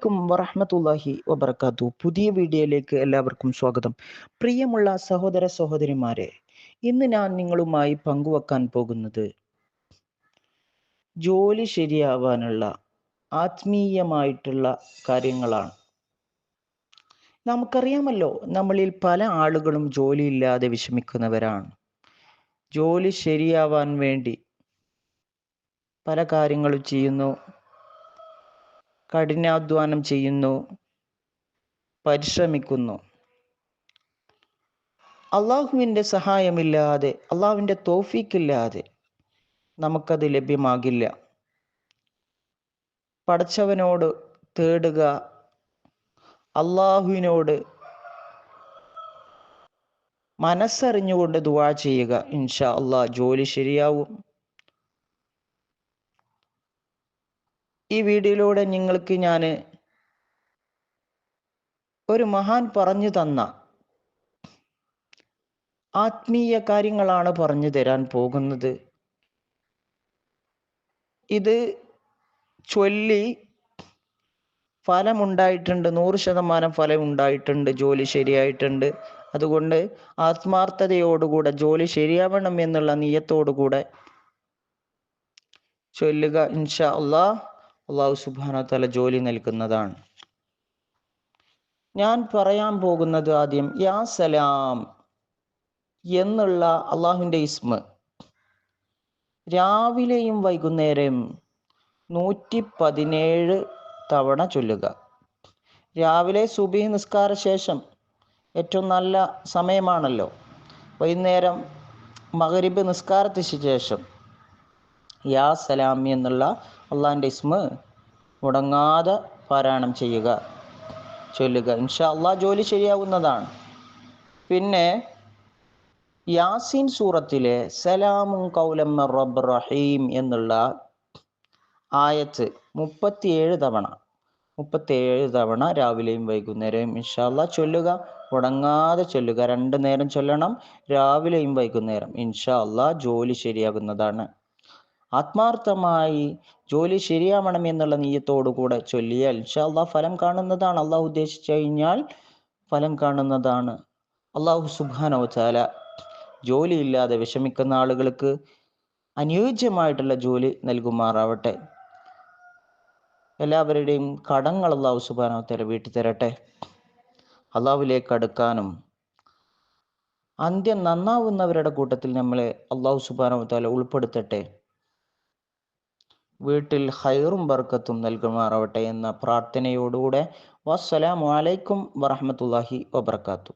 അലൈക്കും വറഹമത്തല്ലാഹി വബർക്കാത്തു പുതിയ വീഡിയോയിലേക്ക് എല്ലാവർക്കും സ്വാഗതം. പ്രിയമുള്ള സഹോദര സഹോദരിമാരെ ഇന്ന് ഞാൻ നിങ്ങളുമായി പങ്കുവെക്കാൻ പോകുന്നത് ജോലി ശരിയാവാനുള്ള ആത്മീയമായിട്ടുള്ള കാര്യങ്ങളാണ്. നമുക്കറിയാമല്ലോ നമ്മളിൽ പല ആളുകളും ജോലിയില്ലാതെ വിഷമിക്കുന്നവരാണ്. ജോലി ശരിയാവാൻ വേണ്ടി പല കാര്യങ്ങളും ചെയ്യുന്നു. കഠിനാധ്വാനം ചെയ്യുന്നു. പരിശ്രമിക്കുന്നു. അള്ളാഹുവിന്റെ സഹായമില്ലാതെ അള്ളാഹുവിന്റെ തോഫീക്കില്ലാതെ നമുക്കത് ലഭ്യമാകില്ല. പഠിച്ചവനോട് തേടുക അള്ളാഹുവിനോട് മനസ്സറിഞ്ഞുകൊണ്ട് ദുവാ ചെയ്യുക ഇൻഷാ അള്ളാഹ് ജോലി ശരിയാവും. ഈ വീഡിയോയിലൂടെ നിങ്ങൾക്ക് ഞാൻ ഒരു മഹാൻ പറഞ്ഞു തന്ന ആത്മീയ കാര്യങ്ങളാണ് പറഞ്ഞു തരാൻ പോകുന്നത്. ഇത് ചൊല്ലി ഫലമുണ്ടായിട്ടുണ്ട്. നൂറ് ശതമാനം ഫലം ഉണ്ടായിട്ടുണ്ട് ജോലി ശരിയായിട്ടുണ്ട്. അതുകൊണ്ട് ആത്മാർത്ഥതയോടുകൂടെ ജോലി ശരിയാവണം എന്നുള്ള നിയത്തോടുകൂടെ ചൊല്ലുക ഇൻഷാ അള്ളാഹ് അള്ളാഹു സുബാന തല ജോലി നൽകുന്നതാണ്. ഞാൻ പറയാൻ പോകുന്നത് ആദ്യം യാ സലാം എന്നുള്ള അള്ളാഹുവിന്റെ ഇസ്മ. രാവിലെയും വൈകുന്നേരം നൂറ്റി പതിനേഴ് തവണ ചൊല്ലുക. രാവിലെ സുബി നിസ്കാര ശേഷം ഏറ്റവും നല്ല സമയമാണല്ലോ. വൈകുന്നേരം മകരിബ് നിസ്കാരത്തിന് ശേഷം യാ സലാം എന്നുള്ള അള്ളാഹിന്റെ ഇസ്മ മുടങ്ങാതെ പാരായണം ചെയ്യുക ചൊല്ലുക. ഇൻഷാ അള്ളാഹ് ജോലി ശരിയാവുന്നതാണ്. പിന്നെ യാസീൻ സൂറത്തിലെ സലാമും കൗലം റബ്ബ് റഹീം എന്നുള്ള ആയത്ത് മുപ്പത്തിയേഴ് തവണ മുപ്പത്തിയേഴ് തവണ രാവിലെയും വൈകുന്നേരവും ഇൻഷാല്ല ചൊല്ലുക മുടങ്ങാതെ ചൊല്ലുക. രണ്ട് നേരം ചൊല്ലണം രാവിലെയും വൈകുന്നേരം ഇൻഷാ അല്ലാ ജോലി ശരിയാകുന്നതാണ്. ആത്മാർത്ഥമായി ജോലി ശരിയാവണം എന്നുള്ള നീയത്തോടുകൂടെ ചൊല്ലിയാൽ ഇൻഷാല്ലാ ഫലം കാണുന്നതാണ്. അള്ളാഹു ഉദ്ദേശിച്ചു കഴിഞ്ഞാൽ ഫലം കാണുന്നതാണ്. അള്ളാഹു സുബാനോ ചാല ജോലിയില്ലാതെ വിഷമിക്കുന്ന ആളുകൾക്ക് അനുയോജ്യമായിട്ടുള്ള ജോലി നൽകുമാറാവട്ടെ. എല്ലാവരുടെയും കടങ്ങൾ അള്ളാഹു സുബാനോ തല വീട്ടി തരട്ടെ. അള്ളാഹുലേക്ക് അടുക്കാനും അന്ത്യം നന്നാവുന്നവരുടെ കൂട്ടത്തിൽ നമ്മളെ അള്ളാഹു സുബാനോ ഉൾപ്പെടുത്തട്ടെ. വീട്ടിൽ ഹൈറും ബർക്കത്തും നൽകുമാറാവട്ടെ എന്ന പ്രാർത്ഥനയോടുകൂടെ വസ്സലാമു അലൈക്കും വറഹമത്തല്ലാഹി വബർക്കാത്തു